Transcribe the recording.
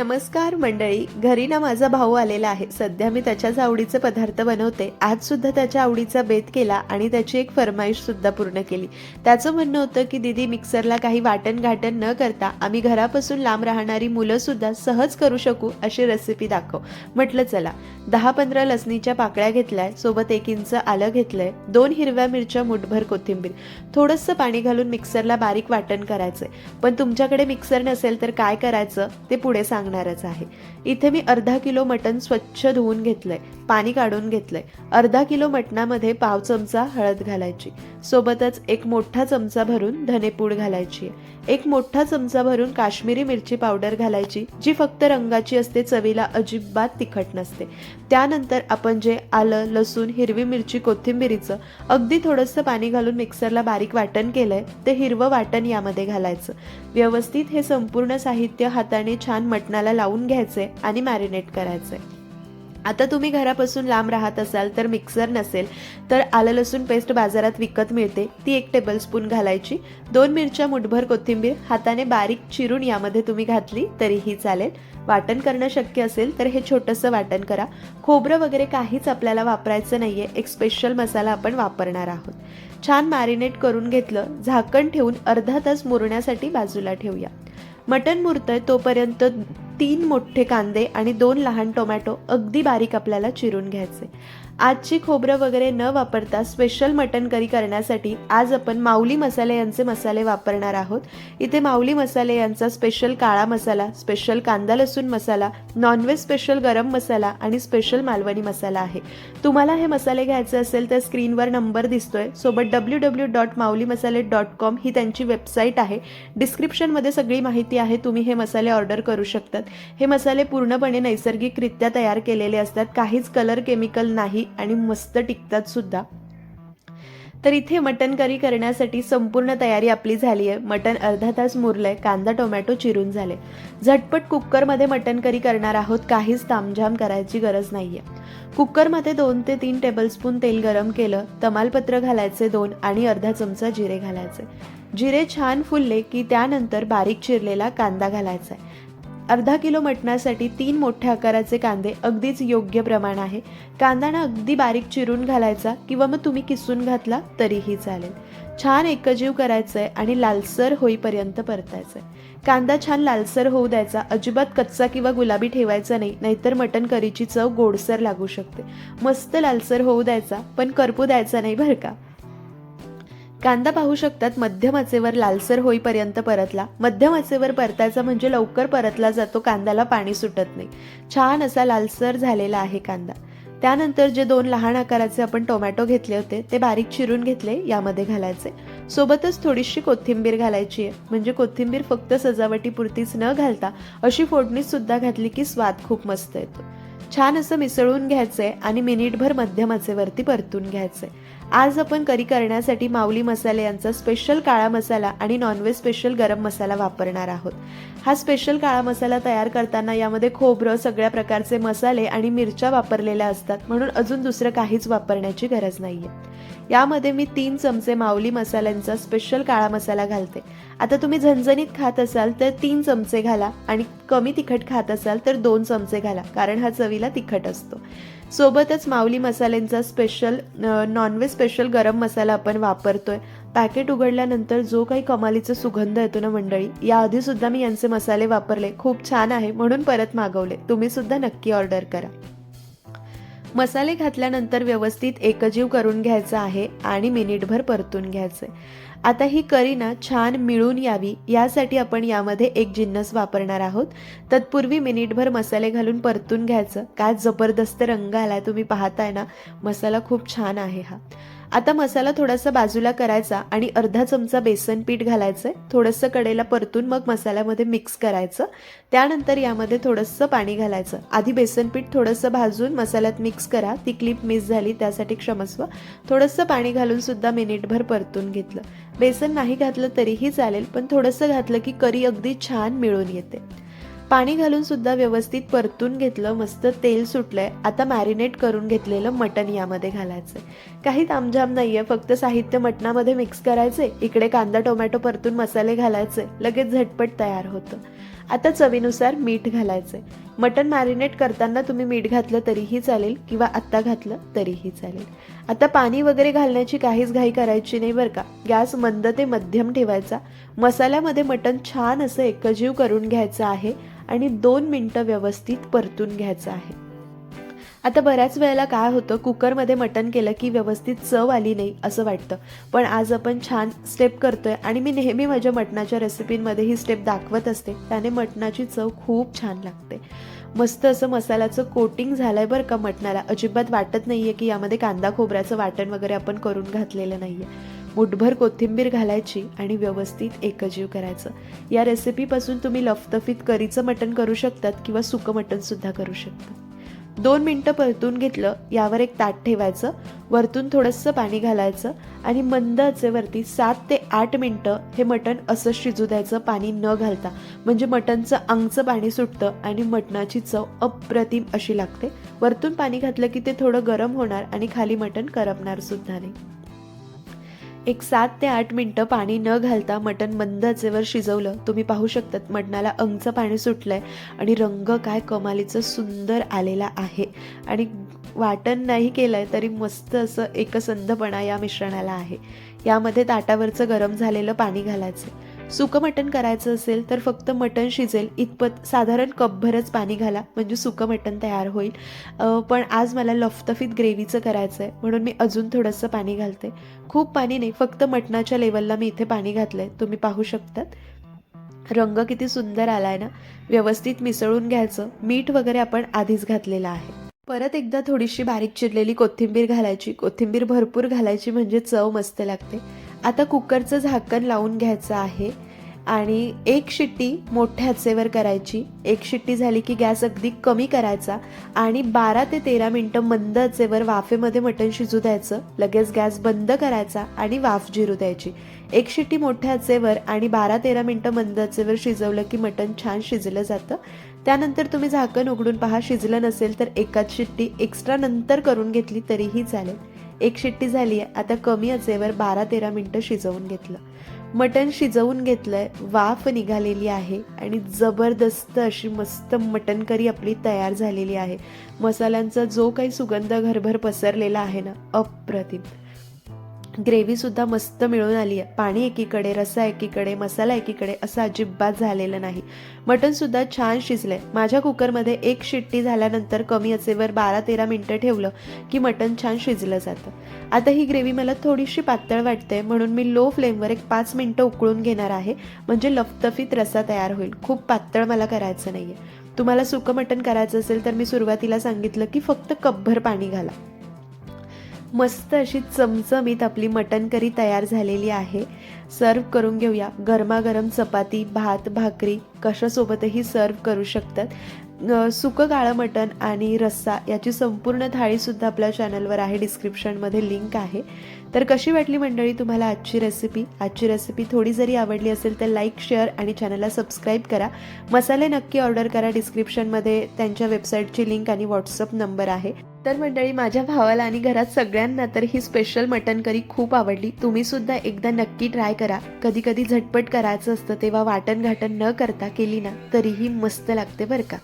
नमस्कार मंडळी घरी ना माझा भाऊ आलेला आहे. सध्या मी त्याच्याच आवडीचे पदार्थ बनवते. आज सुद्धा त्याच्या आवडीचा बेत केला आणि त्याची एक फरमाईश सुद्धा पूर्ण केली. त्याचं म्हणणं होतं की दीदी मिक्सरला काही वाटण घाटण न करता आम्ही घरापासून लांब राहणारी मुलं सुद्धा सहज करू शकू अशी रेसिपी दाखव. म्हटलं चला दहा पंधरा लसणीच्या पाकळ्या घेतल्याय सोबत एक इंच आलं घेतलंय दोन हिरव्या मिरच्या मुठभर कोथिंबीर. थोडंसं पाणी घालून मिक्सरला बारीक वाटण करायचंय. पण तुमच्याकडे मिक्सर नसेल तर काय करायचं? ते पुढे सांग. लागणारच आहे. इथे मी अर्धा किलो मटण स्वच्छ धुवून घेतलंय. पाणी काढून घेतलंय. अर्धा किलो मटणामध्ये पाव चमचा हळद घालायची. सोबतच एक मोठा चमचा भरून धनेपूड घालायची. एक मोठा चमचा भरून काश्मीरी मिरची पावडर घालायची जी फक्त रंगाची असते चवीला अजिबात तिखट नसते. त्यानंतर आपण जे आलं लसूण हिरवी मिरची कोथिंबिरीचं अगदी थोडंसं पाणी घालून मिक्सरला बारीक वाटण केलंय ते हिरवं वाटण यामध्ये घालायचं. व्यवस्थित हे संपूर्ण साहित्य हाताने छान मटणाला लावून घ्यायचे आणि मॅरिनेट करायचे आता तुम्ही घरापासून लांब राहत असाल तर मिक्सर नसेल तर आलं लसूण पेस्ट बाजारात विकत मिळते. ती एक टेबलस्पून घालायची. दोन मिरच्या मुठभर कोथिंबीर हाताने बारीक चिरून यामध्ये तुम्ही घातली तरीही चालेल. वाटण करणं शक्य असेल तर हे छोटंसं वाटण करा. खोबरं वगैरे काहीच आपल्याला वापरायचं नाहीये. एक स्पेशल मसाला आपण वापरणार आहोत. छान मॅरिनेट करून घेतलं. झाकण ठेवून अर्धा तास मुरण्यासाठी बाजूला ठेवूया. मटण मुरतंय तोपर्यंत तीन मोठे कांदे आणि दोन लहान टोमॅटो अगदी बारीक आपल्याला चिरून घ्यायचे. आजची खोबरं वगैरे न वापरता स्पेशल मटण करी करण्यासाठी आज आपण माऊली मसाले यांचे मसाले वापरणार आहोत. इथे माऊली मसाले यांचा स्पेशल काळा मसाला स्पेशल कांदा लसूण मसाला नॉनव्हेज स्पेशल गरम मसाला आणि स्पेशल मालवणी मसाला आहे. तुम्हाला हे मसाले घ्यायचे असेल तर स्क्रीनवर नंबर दिसतोय. सोबत डब्ल्यू डब्ल्यू डॉट माऊली मसाले डॉट कॉम ही त्यांची वेबसाईट आहे. डिस्क्रिप्शनमध्ये सगळी माहिती आहे. तुम्ही हे मसाले ऑर्डर करू शकतात. हे मसाले पूर्णपणे नैसर्गिकरित्या तयार केलेले असतात. काहीच कलर केमिकल नाही. आणि मस्त टिकतात सुद्धा. तर इथे मटन करी करण्यासाठी संपूर्ण तयारी आपली झाली आहे. मटन अर्धा तास मुरलंय कांदा टोमॅटो चिरून झाले. झटपट कुकरमध्ये मटन करी करणार आहोत काहीच तामझाम करायची गरज नाहीये. कुकरमध्ये दोन ते तीन टेबलस्पून तेल गरम केलं तमालपत्र घालायचे दोन आणि अर्धा चमचा जिरे घालायचे. जिरे छान फुलले की त्यानंतर बारीक चिरलेला कांदा घालायचा आहे. अर्धा किलो मटणासाठी तीन मोठ्या आकाराचे कांदे अगदीच योग्य प्रमाण आहे. कांदा ना अगदी बारीक चिरून घालायचा किंवा मग तुम्ही किसून घातला तरीही चालेल. छान एकजीव करायचं आहे आणि लालसर होईपर्यंत परतायचं आहे कांदा छान लालसर होऊ द्यायचा अजिबात कच्चा किंवा गुलाबी ठेवायचा नाही नाहीतर मटण करीची चव गोडसर लागू शकते. मस्त लालसर होऊ द्यायचा पण करपू द्यायचा नाही बरं का? कांदा पाहू शकतात मध्यम आचेवर लालसर होईपर्यंत परतला. मध्यम आचेवर परतायचा म्हणजे लवकर परतला जातो कांद्याला पाणी सुटत नाही. छान असा लालसर झालेला आहे कांदा. त्यानंतर जे दोन लहान आकाराचे आपण टोमॅटो घेतले होते ते बारीक चिरून घेतले यामध्ये घालायचे. सोबतच थोडीशी कोथिंबीर घालायची आहे. म्हणजे कोथिंबीर फक्त सजावटीपुरतीच न घालता अशी फोडणीसुद्धा घातली की स्वाद खूप मस्त येतो. छान असं मिसळून घ्यायचंय आणि मिनिटभर मध्यम आचेवरती परतून घ्यायचंय. आज आपण करी करण्यासाठी माऊली मसाले यांचा स्पेशल काळा मसाला आणि नॉनव्हेज स्पेशल गरम मसाला वापरणार आहोत. हा स्पेशल काळा मसाला तयार करताना यामध्ये खोबरं सगळ्या प्रकारचे मसाले आणि मिरच्या वापरलेल्या असतात. म्हणून अजून दुसरं काहीच वापरण्याची गरज नाही आहे यामध्ये मी तीन चमचे माऊली मसाल्यांचा स्पेशल काळा मसाला घालते. आता तुम्ही झणझणीत खात असाल तर तीन चमचे घाला आणि कमी तिखट खात असाल तर दोन चमचे घाला कारण हा चवीला तिखट असतो. सोबतच माऊली मसाल्यांचा special non-veg special garam masala आपण वापरतोय. पॅकेट उघडल्यानंतर जो काही कमालीचा सुगंध येतो ना मंडळी याआधी सुद्धा मी यांचे मसाले वापरले. खूप छान आहे म्हणून परत मागवले. तुम्ही सुद्धा नक्की ऑर्डर करा. मसाले घातल्यानंतर व्यवस्थित एकजीव करून घ्यायचा आहे आणि मिनिटभर परतून घ्यायचे. आता ही करी ना छान मिळून यावी यासाठी आपण यामध्ये एक जिन्नस वापरणार आहोत. तत्पूर्वी मिनिटभर मसाले घालून परतून घ्यायचं. काय जबरदस्त रंग आलाय तुम्ही पाहताय ना. मसाला खूप छान आहे हा. आता मसाला थोडासा बाजूला करायचा आणि अर्धा चमचा बेसन पीठ घालायचं थोडंसं कडेला परतून मग मसाल्यामध्ये मिक्स करायचं. त्यानंतर यामध्ये थोडंसं पाणी घालायचं. आधी बेसन पीठ थोडंसं भाजून मसाल्यात मिक्स करा. ती क्लिप मिस झाली त्यासाठी क्षमस्व. थोडंसं पाणी घालून सुद्धा मिनिटभर परतून घेतलं. बेसन नाही घातलं तरीही चालेल पण थोडंसं घातलं की करी अगदी छान मिळून येते. पाणी घालून सुद्धा व्यवस्थित परतून घेतलं मस्त तेल सुटलंय. आता मॅरिनेट करून घेतलेलं मटण यामध्ये घालायचंय. काही तामझाम नाही आहे फक्त साहित्य मटणामध्ये मिक्स करायचे इकडे कांदा टोमॅटो परतून मसाले घालायचे लगेच झटपट तयार होतं. आता चवीनुसार मीठ घालायचं आहे मटण मॅरिनेट करताना तुम्ही मीठ घातलं तरीही चालेल किंवा आत्ता घातलं तरीही चालेल. आता पाणी वगैरे घालण्याची काहीच घाई करायची नाही बरं का. गॅस मंद ते मध्यम ठेवायचा. मसाल्यामध्ये मटण छान असं एकजीव करून घ्यायचं आहे आणि दोन मिनटं व्यवस्थित परतून घ्यायचं आहे. आता बऱ्याच वेळेला काय होतं कुकरमध्ये मटण केलं की व्यवस्थित चव आली नाही असं वाटतं. पण आज आपण छान स्टेप करतोय आणि मी नेहमी माझ्या मटणाच्या रेसिपींमध्ये ही स्टेप दाखवत असते. त्याने मटणाची चव खूप छान लागते. मस्त असं मसाल्याचं कोटिंग झालंय बरं का मटणाला. अजिबात वाटत नाहीये की यामध्ये कांदा खोबऱ्याचं वाटण वगैरे आपण करून घातलेलं नाहीये. मुठभर कोथिंबीर घालायची आणि व्यवस्थित एकजीव करायचं. या रेसिपीपासून तुम्ही लफतफीत करीचं मटण करू शकतात किंवा सुकं मटण सुद्धा करू शकतात दोन मिनटं परतून घेतलं यावर एक ताट ठेवायचं वरतून थोडंसं पाणी घालायचं आणि मंद आचेवरती सात ते आठ मिनटं हे मटण असं शिजू द्यायचं पाणी न घालता. म्हणजे मटणचं अंगचं पाणी सुटतं आणि मटणाची चव अप्रतिम अशी लागते. वरतून पाणी घातलं की ते थोडं गरम होणार आणि खाली मटण करपणार सुद्धा नाही. एक सात ते आठ मिनटं पाणी न घालता मटण मंद आचेवर शिजवलं. तुम्ही पाहू शकतात मटणाला अंगचं पाणी सुटलंय आणि रंग काय कमालीचं सुंदर आलेला आहे. आणि वाटण नाही केलंय तरी मस्त असं एकसंधपणा या मिश्रणाला आहे. यामध्ये ताटावरचं गरम झालेलं पाणी घालायचं. सुकं मटण करायचं असेल तर फक्त मटण शिजेल. इतपत साधारण कपभरच पाणी घाला म्हणजे सुकं मटण तयार होईल. पण आज मला लफतफीत ग्रेव्हीचं करायचं आहे म्हणून मी अजून थोडंसं पाणी घालते. खूप पाणी नाही फक्त मटणाच्या लेवलला मी इथे पाणी घातलं आहे तुम्ही पाहू शकतात. रंग किती सुंदर आला आहे ना. व्यवस्थित मिसळून घ्यायचं. मीठ वगैरे आपण आधीच घातलेलं आहे. परत एकदा थोडीशी बारीक चिरलेली कोथिंबीर घालायची. कोथिंबीर भरपूर घालायची म्हणजे चव मस्त लागते. आता कुकरचं झाकण लावून घ्यायचं आहे आणि एक शिट्टी मोठ्या आचेवर करायची. एक शिट्टी झाली की गॅस अगदी कमी करायचा आणि बारा ते तेरा मिनटं मंद आचेवर वाफेमध्ये मटण शिजू द्यायचं. लगेच गॅस बंद करायचा आणि वाफ जिरू द्यायची. एक शिट्टी मोठ्या आचेवर आणि बारा तेरा मिनटं मंद आचेवर शिजवलं की मटण छान शिजलं जातं. त्यानंतर तुम्ही झाकण उघडून पहा शिजलं नसेल तर एकाच शिट्टी एक्स्ट्रा नंतर करून घेतली तरीही चालेल. एक शिट्टी झाली आहे आता कमी असेवर बारा तेरा मिनटं शिजवून घेतलं. मटण शिजवून घेतलं आहे वाफ निघालेली आहे आणि जबरदस्त अशी मस्त मटण करी आपली तयार झालेली आहे. मसाल्यांचा जो काही सुगंध घरभर पसरलेला आहे ना अप्रतिम. ग्रेव्हीसुद्धा मस्त मिळून आली आहे. पाणी एकीकडे रसा एकीकडे मसाला एकीकडे असं अजिबात झालेलं नाही. मटणसुद्धा छान शिजलंय. माझ्या कुकरमध्ये एक शिट्टी झाल्यानंतर कमी असेवर बारा तेरा मिनटं ठेवलं की मटण छान शिजलं जातं. आता ही ग्रेव्ही मला थोडीशी पातळ वाटते म्हणून मी लो फ्लेमवर एक पाच मिनटं उकळून घेणार आहे. म्हणजे लफतफीत रसा तयार होईल. खूप पातळ मला करायचं नाही आहे तुम्हाला सुकं मटण करायचं असेल तर मी सुरुवातीला सांगितलं की फक्त कपभर पाणी घाला. मस्त अशी चमचमीत आपली मटण करी तयार झालेली आहे. सर्व करून घेऊया. गरमागरम चपाती भात भाकरी कशासोबतही सर्व करू शकतात. सुकं काळं मटण आणि रस्सा याची संपूर्ण थाळीसुद्धा आपल्या चॅनलवर आहे. डिस्क्रिप्शनमध्ये लिंक आहे. तर कशी वाटली मंडळी तुम्हाला आजची रेसिपी आजची रेसिपी थोडी जरी आवडली असेल तर लाईक शेअर आणि चॅनलला सबस्क्राईब करा. मसाले नक्की ऑर्डर करा. डिस्क्रिप्शनमध्ये त्यांच्या वेबसाईटची लिंक आणि व्हॉट्सअप नंबर आहे. तर मंडळी माझ्या भावाला आणि घरात सगळ्यांना तर ही स्पेशल मटन करी खूप आवडली. तुम्ही सुद्धा एकदा नक्की ट्राय करा. कधी कधी झटपट करायचं असतं तेव्हा वाटण घाटण न करता केली ना तरीही मस्त लागते बरं का?